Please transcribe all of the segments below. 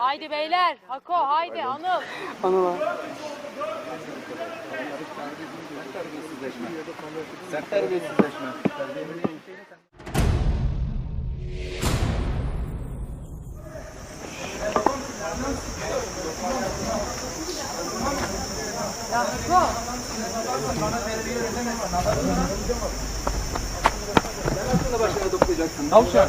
Haydi beyler. Hako haydi Anıl. Sert terbiyesizleşme. Ya Hako. Aklını başına toplayacaksın. Tavşan.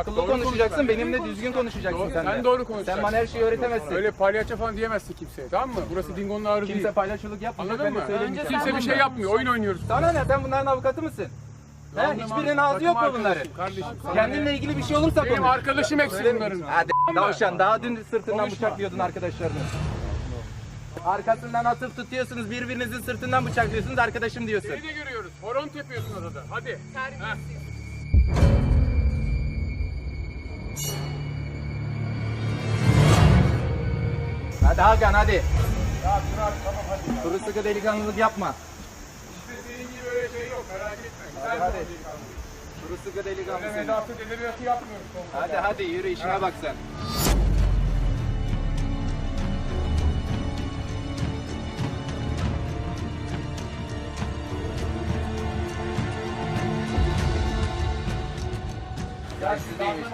Akıllı konuşacaksın, konuş. benimle düzgün konuşacaksın Doğru- sen de. sen doğru konuş. Sen bana her şeyi öğretemezsin. Öyle palyaço falan diyemezsin kimseye tamam mı? Burası Dingo'nun ağrı Kimse değil. paylaşılık yapmayacak, Anladın ben de mı? söylemeyeceğim. Kimse bir şey yapmıyor. Oyun oynuyoruz. Sana ne? Sen bunların avukatı mısın? He, hiçbirinin ağzı yok mu bunların? Kardeşim. Kendinle ilgili bir şey olursa Benim konuş. arkadaşım hepsi bunların. Hadi tavşan daha dün sırtından bıçaklıyordun arkadaşlarını. Arkasından atıp tutuyorsunuz, birbirinizin sırtından bıçaklıyorsunuz, arkadaşım diyorsun. Seni de görüyoruz. Horon yapıyorsun orada. Hadi. Heh. Hadi Hakan hadi. Kuru sıkı delikanlılık yapma. Senin gibi öyle şey yok. Merak etme. Hadi. konuş. Kuru sıkı delikanlı Öyle seni. Vedat'ı edebiyatı yapmıyoruz. Hadi hadi yürü işine bak sen.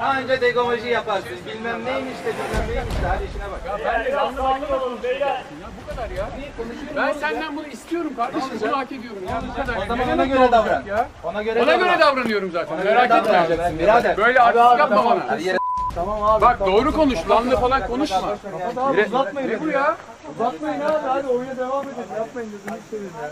Dersizliymiş. Anca degomaji yaparsın. Bilmem neymiş de bilmem neymiş de. Hadi işine bak. Ben de canlı başlı beyler. Ya bu kadar ya. Ben senden bunu istiyorum kardeşim. Bunu hak ediyorum ya. Bu kadar. O zaman Ne ona göre davran. Ya. Ona göre Ona göre davran. davranıyorum zaten. Merak etme. birader. Böyle artist yapma bana. Hadi yere Tamam abi. Bak doğru konuş. Lanlı falan konuşma. Kapat abi uzatmayın. Ne bu ya? Uzatmayın abi hadi oyuna devam edin. Yapmayın gözünü seveyim ya.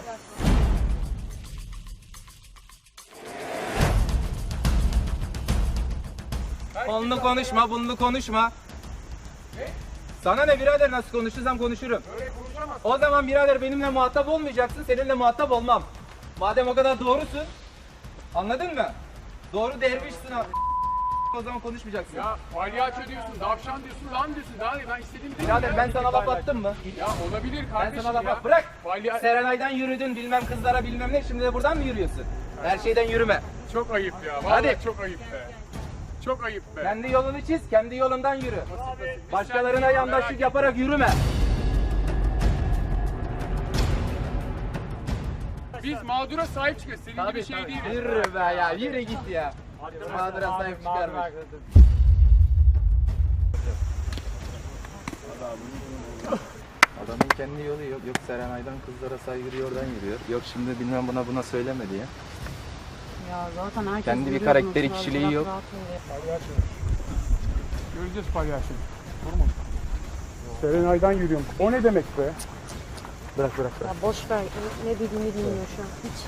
Onlu konuşma, bunlu konuşma. Sana ne birader nasıl konuşursam konuşurum. O zaman birader benimle muhatap olmayacaksın, seninle muhatap olmam. Madem o kadar doğrusun, anladın mı? Doğru dervişsin abi. O zaman konuşmayacaksın. Ya palyaço diyorsun, davşan diyorsun, lan diyorsun. Daha ne? Ben istediğimi. Birader ben sana laf attım mı? Ya olabilir Ben kardeşim sana laf at. Bırak. Palya... Serenay'dan yürüdün, bilmem kızlara bilmem ne. Şimdi de buradan mı yürüyorsun? Her şeyden yürüme. Çok ayıp ya. Vallahi Hadi. çok ayıp be. Çok ayıp be. Kendi yolunu çiz, kendi yolundan yürü. Başkalarına yandaşlık yaparak yürüme. Biz mağdura sahip çıkıyoruz. Senin gibi şey değil. Yürü be ya, yürü git ya. Mağdura sahip çıkarmış. Adamın kendi yolu yok. Yok Serenay'dan kızlara saygı oradan yürüyor. Yok şimdi bilmem buna buna söyleme diye. Ya zaten herkes Kendi bir karakteri, kişiliği yok. ol. Göreceğiz palyaço. Durma. Serenay'dan yürüyorum. O ne demek be? Bırak bırak bırak. Ya boş ver. Ne dediğini bilmiyor şu an. Hiç.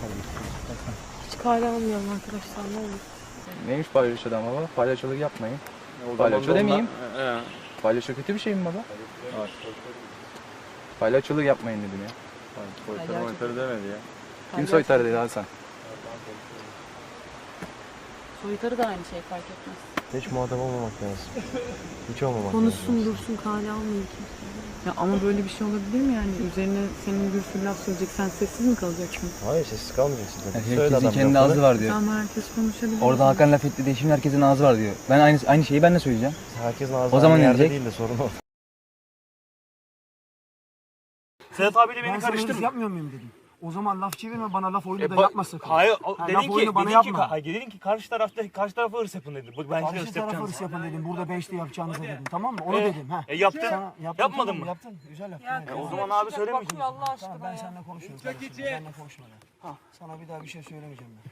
Hiç kale almıyorum arkadaşlar ne olur. Neymiş palyaçodan baba? Palyaçoluk yapmayın. Palyaço demeyeyim. Palyaço kötü bir şey mi baba? Palyaçoluk yapmayın dedim ya. Soytarı moytarı demedi ya. Kim soytarı dedi Hasan? Soytarı da aynı şey fark etmez. Hiç muhatap olmamak lazım. Hiç olmamak Konuşsun dursun kale almayın kimse. Ya ama böyle bir şey olabilir mi yani? Üzerine senin bir sürü laf söyleyecek, sen sessiz mi kalacaksın? Hayır sessiz kalmayacaksın. Herkesin kendi ağzı var diyor. Ama herkes konuşabilir. Orada Hakan laf etti diye şimdi herkesin ağzı var diyor. Ben aynı aynı şeyi ben de söyleyeceğim. Herkesin ağzı O zaman aynı ne yerde diyecek? değil de sorun o. Sedat abiyle Ben beni karıştırma. yapmıyor muyum dedim. O zaman laf çevirme bana laf oyunu E, da ba- yapma sakın. Hayır, o, Ha, dedin laf ki, oyunu bana dedin ki, yapma. hayır, dedin ki karşı tarafta karşı tarafa hırs yapın dedi. Bu ben Karşı hırs tarafa yapacağım. hırs yapın dedim. Burada beşli yapacağınızı dedim. Tamam mı? Onu E, dedim. Ha. E yaptın. Sana yaptın, Yapmadın tamam, mı? Yaptın. Güzel yaptın. E, evet. o zaman abi söylemeyeceğim. Allah Tamam ben seninle konuşuyorum. kardeşim, Seninle konuşmadan. Sana bir daha bir şey söylemeyeceğim ben.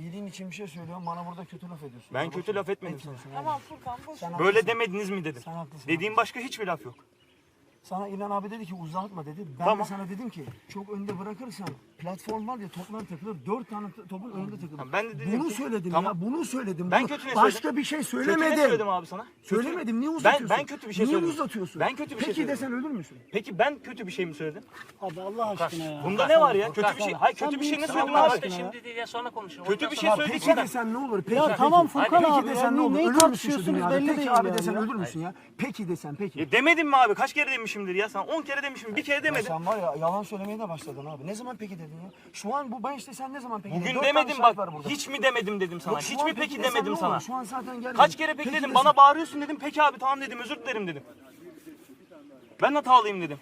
İyiliğin için bir şey söylüyorum. Bana burada kötü laf ediyorsun. Ben kötü boş laf etmedim Etmiyorsun, sana. evet. Sen Böyle haklısın. demediniz mi dedim. Sen haklısın. Dediğim başka hiçbir laf yok. Sana İlhan abi dedi ki uzatma dedi. Ben Tamam. de sana dedim ki çok önde bırakırsan platform var ya toplar takılır. Dört tane t- topun önünde takılır. Tamam, ben de dedim bunu ki- söyledim Tamam. ya. Bunu söyledim. Ben Bunu- kötü ne Başka söyledim? bir şey Kötü söylemedim. ne söyledim abi sana? Söylemedim. Niye Ben, uzatıyorsun? ben kötü bir şey Niye söyledim. uzatıyorsun? Ben kötü bir şey Peki söyledim. desen ölür müsün? Peki ben kötü bir şey mi söyledim? Abi Allah aşkına ya. Bunda ne var ya? Kötü bir şey. Hayır kötü bir şey ne söyledim abi? Şimdi değil ya sonra konuşalım. Kötü bir şey Ya söyledik peki sana. desen ne olur? Peki, Ya tamam peki. Furkan peki abi desen ya, ne olur? neyi Ölür müsün şu tartışıyorsunuz dünyada? belli Peki değil abi desen ölür müsün ya? Peki desen peki. E demedim mi abi? Kaç kere demişim? Demişimdir ya sana. 10 kere demişim. Bir kere Ya demedim. sen var ya yalan söylemeye de başladın abi. Ne zaman peki dedin ya? Şu an bu ben işte sen ne zaman peki dedin? Bugün Dört tane demedim şahit bak. var burada. Hiç mi demedim dedim sana. Yok, şu Hiç an mi peki desem demedim ne sana. olur? Şu an zaten gelmedi. Kaç kere peki dedim. Bana bağırıyorsun dedim. Peki abi tamam dedim. Özür dilerim dedim. Ben hatalıyım dedim.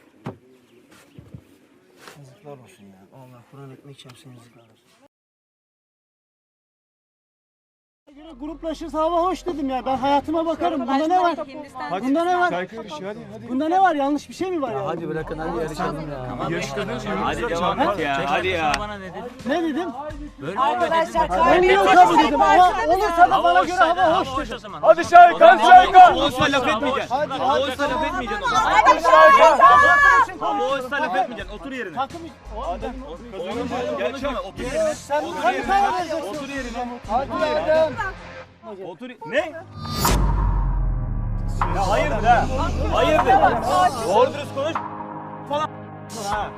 Yazıklar olsun ya. Allah Kur'an ekmek çarpsın yazıklar olsun. Gruplaşırsa hava hoş dedim ya. Ben hayatıma bakarım. Bunda ne var? Bunda ne var? Bunda ne var? Yanlış bir şey mi var ya? Hadi bırakın hadi yarışalım ya. Hadi devam et ya. Hadi ya. Ne dedim? Ben niye kabul dedim? Hava olursa da bana göre hava hoş dedim. Hadi Şaykan Şaykan. Olsa laf etmeyeceksin. Hadi Olsa laf etmeyeceksin o zaman. Olsa laf etmeyeceksin. Otur yerine. Takım Konuşma. Otur yerine. hadi. Otur yerine. Hadi Otur. Ne? Ya hayırdır ha? Hayırdır? Doğru dürüst konuş. Falan. Ha.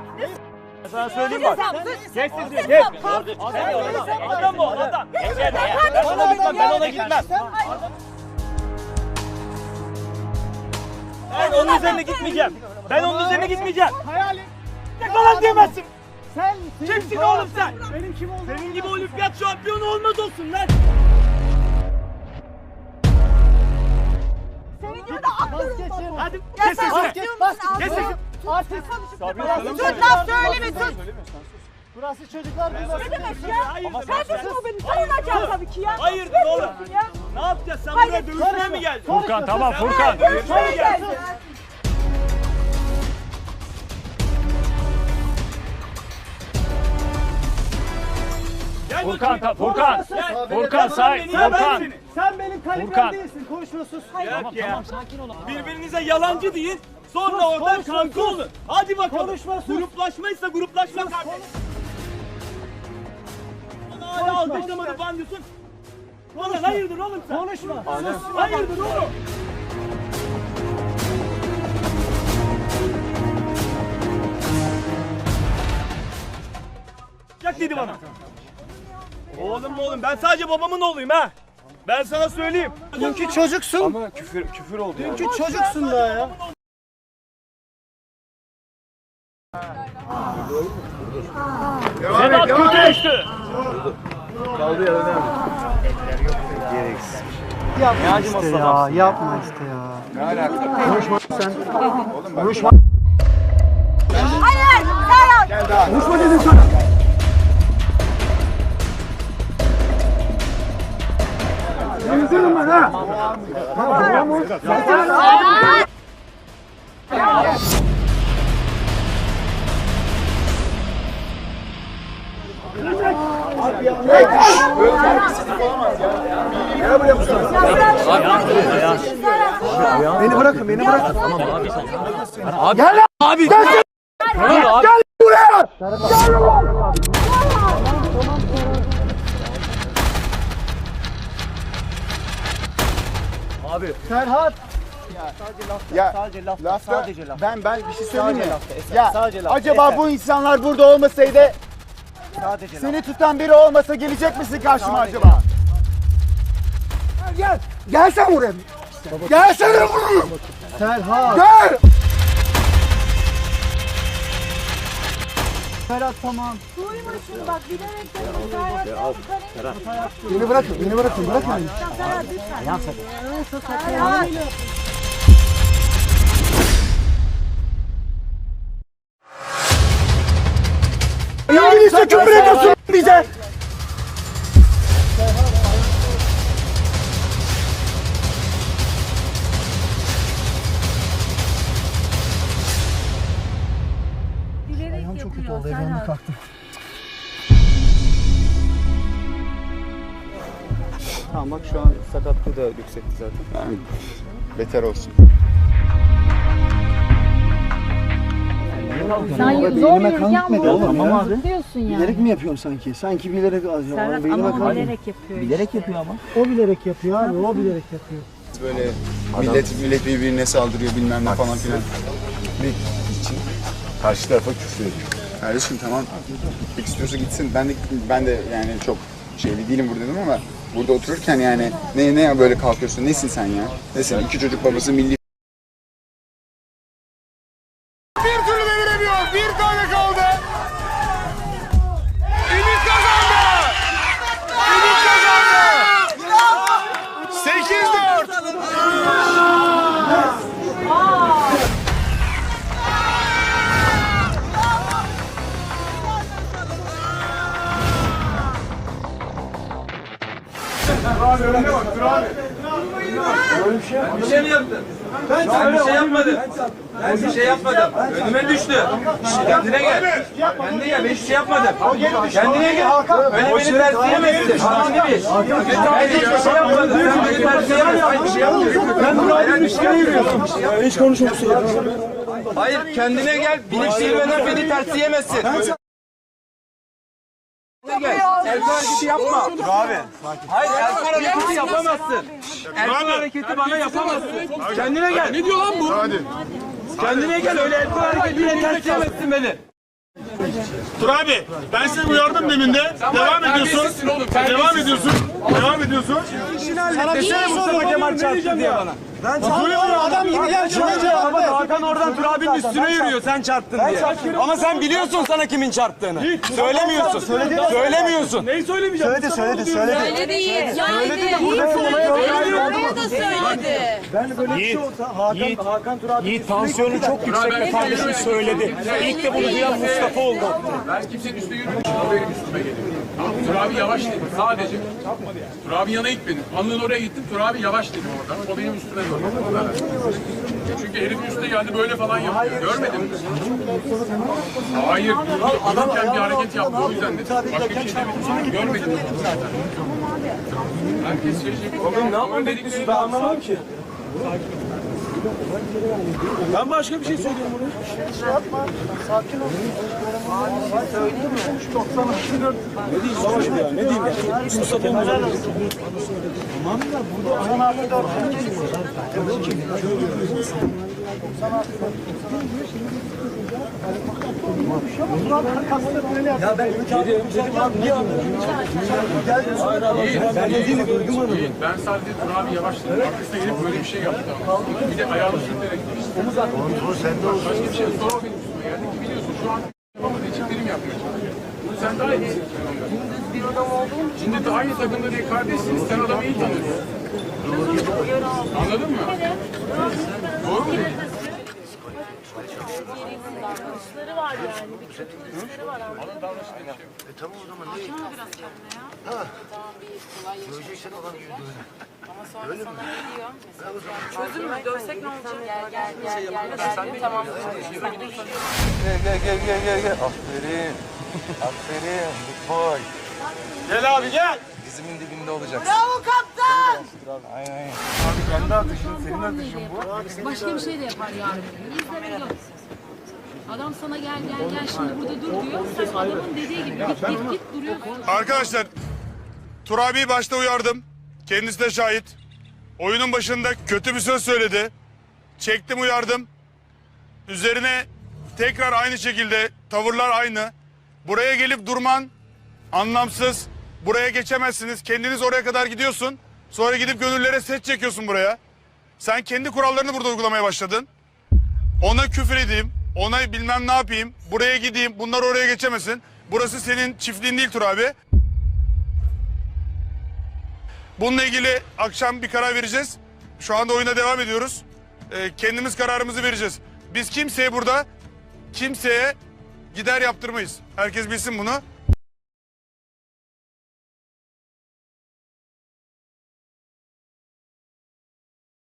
Sana söyleyeyim bak. Geç sesini geç. Adam bu adam. Ona gitmem. Ben ona gitmem. Ben onun üzerine gitmeyeceğim. Ben onun üzerine gitmeyeceğim. Hayalim. Ne falan diyemezsin. Sen Kimsin oğlum sen? benim kim olduğumu Senin gibi olimpiyat şampiyonu olmaz olsun lan. Hadi kes sesini. Kes sesini. Artık. Sus laf söyleme sus. Burası çocuklar duymasın. Hayırdır oğlum? Ne yapacağız? Sen buraya dövüşmeye mi geldin? Furkan tamam Furkan. Dövüşmeye geldin? Furkan, Furkan, Furkan, say, Furkan. Sen benim kalemim değilsin. Konuşma sus. Tamam, tamam, sakin ol. Birbirinize yalancı deyin, sonra Sus, oradan kanka sus. olun. Hadi bakalım. Konuşma, sus. Gruplaşmaysa gruplaşma kardeş. Bana hala alkışlamadı falan diyorsun. Bana hayırdır oğlum sen? Konuşma. Hayırdır oğlum? Yak dedi bana. Oğlum oğlum ben sadece babamın oğluyum ha. Ben sana söyleyeyim. Dünkü çocuksun. Ama küfür küfür oldu ya. Dünkü çocuksun daha ya. Sedat kötü düştü. Yapma işte ya. Yapma işte ya. Beni bırakın, beni bırakın. Serhat. Ya lafta, ben ben bir şey söyleyeyim mi? Ya acaba bu insanlar burada olmasaydı seni tutan biri olmasa gelecek misin karşıma acaba? Gel. Gel sen buraya. Gel seni vururum. Serhat. Gel. Serhat tamam. bak bilerek de Beni bırakın, beni bırakın, bırakın beni. İngilizce küfür ediyorsun bize. Tamam bak şu an sakatlığı da yüksekti zaten. Yani beter olsun. Sen zor yürürken Tamam abi. tutuyorsun yani. Bilerek mi yapıyorsun sanki? Sanki bilerek acaba. Serhat ama o bilerek yapıyor. Bilerek yapıyor ama. O bilerek yapıyor abi. O bilerek yapıyor. Böyle millet millet birbirine saldırıyor bilmem ne falan filan. Ne için? Karşı tarafa küfür ediyor. Kardeşim tamam gitmek istiyorsa gitsin. Ben de ben de yani çok şeyli değilim burada dedim ama burada otururken yani ne ne böyle kalkıyorsun? Nesin sen ya? Nesin? İki çocuk babası milli Önüme düştü. Kendine gel. Kendine gel. Ben hiçbir şey yapmadım. Kendine gel. Öyle beni tersleyemezsin. Tamam değil? Ben hiçbir şey yapmadım. Sen beni tersleyemezsin. Şey. Ben Hayır bir şey yürüyorsun. Hiç konuşmamışsın. Hayır kendine gel. Bilip bilmeden beni tersleyemezsin. Kendine gel. El kol hareketi yapma. Abi. Hayır el kol hareketi yapamazsın. El kol hareketi bana yapamazsın. Kendine gel. Ne diyor lan bu? Hadi. Kendine gel öyle el kol hareketiyle tersleyemezsin beni. Dur abi. Ben seni uyardım demin de. Devam ediyorsun. Devam ediyorsun. Devam ediyorsun. Sana bir şey Mustafa Kemal çarptı diye bana. Ben çarptım. Adam gibi gel şuraya Ama Hakan oradan Turabi'nin üstüne yürüyor sen çarptın diye. Ama sen biliyorsun sana kimin çarptığını. Söylemiyorsun. Söylemiyorsun. Neyi söylemeyeceğim? Söyledi söyledi söyledi. Söyledi Yiğit. Söyledi de burada Buraya da söyledi. Ben böyle bir şey olsa Hakan, Hakan Turabi Yiğit tansiyonu çok yüksek kardeşim söyledi. İlk de bunu duyan Mustafa oldu. Ben kimsenin üstüne yürümüyorum. Benim üstüme geliyor. Tamam Turabi yavaş dedim sadece. Turabi yana gitmedim. Anlığın oraya gittim. Turabi yavaş dedim oradan. O benim üstüme. Çünkü herifin üstüne geldi böyle falan yapıyor. Görmedin mi? Hayır. Dururken bir hareket yaptı. O yüzden dedim. Başka bir şey demedim. Dedim zaten. Herkes şey şey. Oğlum ne yapalım dedikleri Ben anlamam ki. Ben başka bir şey söylüyorum bunu. Şey yapma. Sakin ol. Söyleyeyim mi? 94. Ne diyeyim savaş ya? Ne diyeyim ya? Mustafa Kemal. Tamam da burada 94. Ya ben ülke dedim niye anladın? Ben dediğini duydum onu. Ben sadece Turabi yavaş dedim. Arkasına gelip böyle bir şey yaptı. Bir de ayağını sürterek geçti. Başka bir şey. Sonra benim üstüme geldi ki biliyorsun şu an yapamadığı için benim çalışıyor. Sen daha iyi Şimdi de aynı takımda diye kardeşsiniz. Sen adamı iyi tanıyorsun. Anladın mı? Doğru mu? Davranışları var yani. Bir kötü hırsları var anladın mı? Tamam biraz kendine ya. Tamam bir kolay yaşamış olabilir. Ama sonra sana ne diyor? Mesela çözüm mü? Dövsek ne olacak? Gel gel gel gel gel. Tamam. Gel gel gel gel gel gel. Aferin. Aferin. Good boy. Gel abi gel. Dizimin dibinde olacaksın. Bravo kaptan. Aynen aynen. Abi kendi atışın, senin atışın bu. Başka bir şey de yapar yarın. İzleme yok. Adam sana gel gel gel şimdi burada dur diyor. Sen adamın dediği gibi git git git duruyorsun. Arkadaşlar, Turabi'yi başta uyardım. Kendisi de şahit. Oyunun başında kötü bir söz söyledi. Çektim uyardım. Üzerine tekrar aynı şekilde tavırlar aynı. Buraya gelip durman anlamsız. Buraya geçemezsiniz. Kendiniz oraya kadar gidiyorsun. Sonra gidip gönüllere set çekiyorsun buraya. Sen kendi kurallarını burada uygulamaya başladın. Ona küfür edeyim, ona bilmem ne yapayım, buraya gideyim, bunlar oraya geçemesin. Burası senin çiftliğin değil Tur abi. Bununla ilgili akşam bir karar vereceğiz. Şu anda oyuna devam ediyoruz. Ee, kendimiz kararımızı vereceğiz. Biz kimseye burada, kimseye gider yaptırmayız. Herkes bilsin bunu.